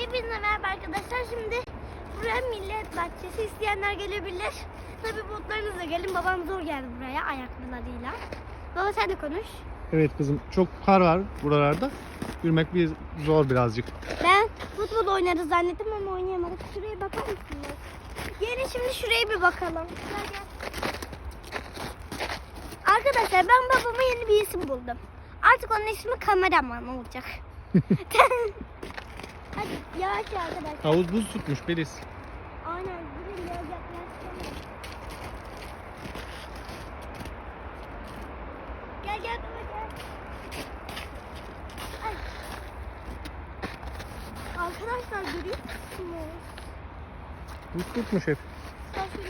Hepinize merhaba arkadaşlar. Şimdi buraya millet bahçesi isteyenler gelebilir. Tabii botlarınızla gelin. Babam zor geldi buraya ayaklarıyla. Baba sen de konuş. Evet kızım çok kar var buralarda. Yürümek bir zor birazcık. Ben futbol oynarız zannettim ama oynayamadık. Şuraya bakar mısınız? Gelin şimdi şuraya bir bakalım. Arkadaşlar ben babama yeni bir isim buldum. Artık onun ismi kameraman olacak. Hadi yavaş arkadaşlar. Havuz buz tutmuş Beliz. Aynen durun ya yaklaşalım. Gel gel baba gel. Ay. Arkadaşlar görüyor musunuz? Buz tutmuş hep. Bak şöyle.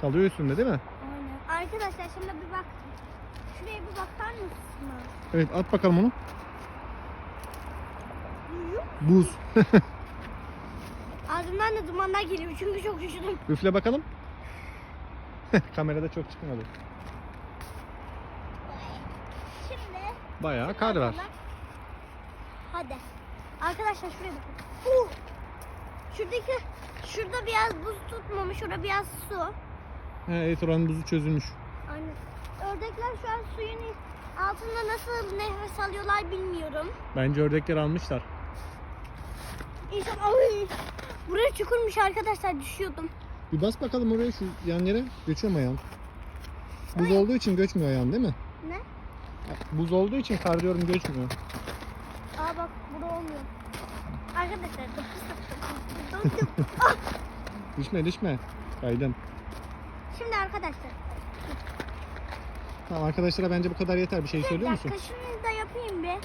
Kalıyor üstünde değil mi? Aynen. Arkadaşlar şimdi bir bak. Şuraya bir bakar mısınız? Evet at bakalım onu. Duyuyor? Buz. Ağzımdan da dumanlar geliyor çünkü çok üşüdüm. Üfle bakalım. Kamerada çok çıkmadı. Şimdi Bayağı kar var. Hadi. Arkadaşlar şuraya bakın. Şuradaki şurada biraz buz tutmamış, orada biraz su. He, evet oranın buzu çözülmüş. Aynen. Ördekler şu an suyun altında nasıl nefes alıyorlar bilmiyorum. Bence ördekler almışlar. İnşallah Ay! Buraya çukurmuş arkadaşlar düşüyordum. Bir bas bakalım oraya şu yan yere. Göçüyor mu ayağın? Buz olduğu için göçmüyor ayağın değil mi? Ne? Buz olduğu için kar diyorum göçmüyor. Aa bak burada olmuyor. Arkadaşlar dokuz. Ah! Düşme düşme. Kaydın. Şimdi arkadaşlar. Tamam arkadaşlara bence bu kadar yeter. Bir şey Bir söylüyor musun? dakika şunu da yapayım bir.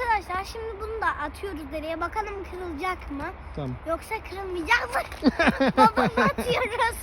Arkadaşlar şimdi bunu da atıyoruz dereye. Bakalım kırılacak mı? Tamam. Yoksa kırılmayacak mı? Babamı atıyoruz.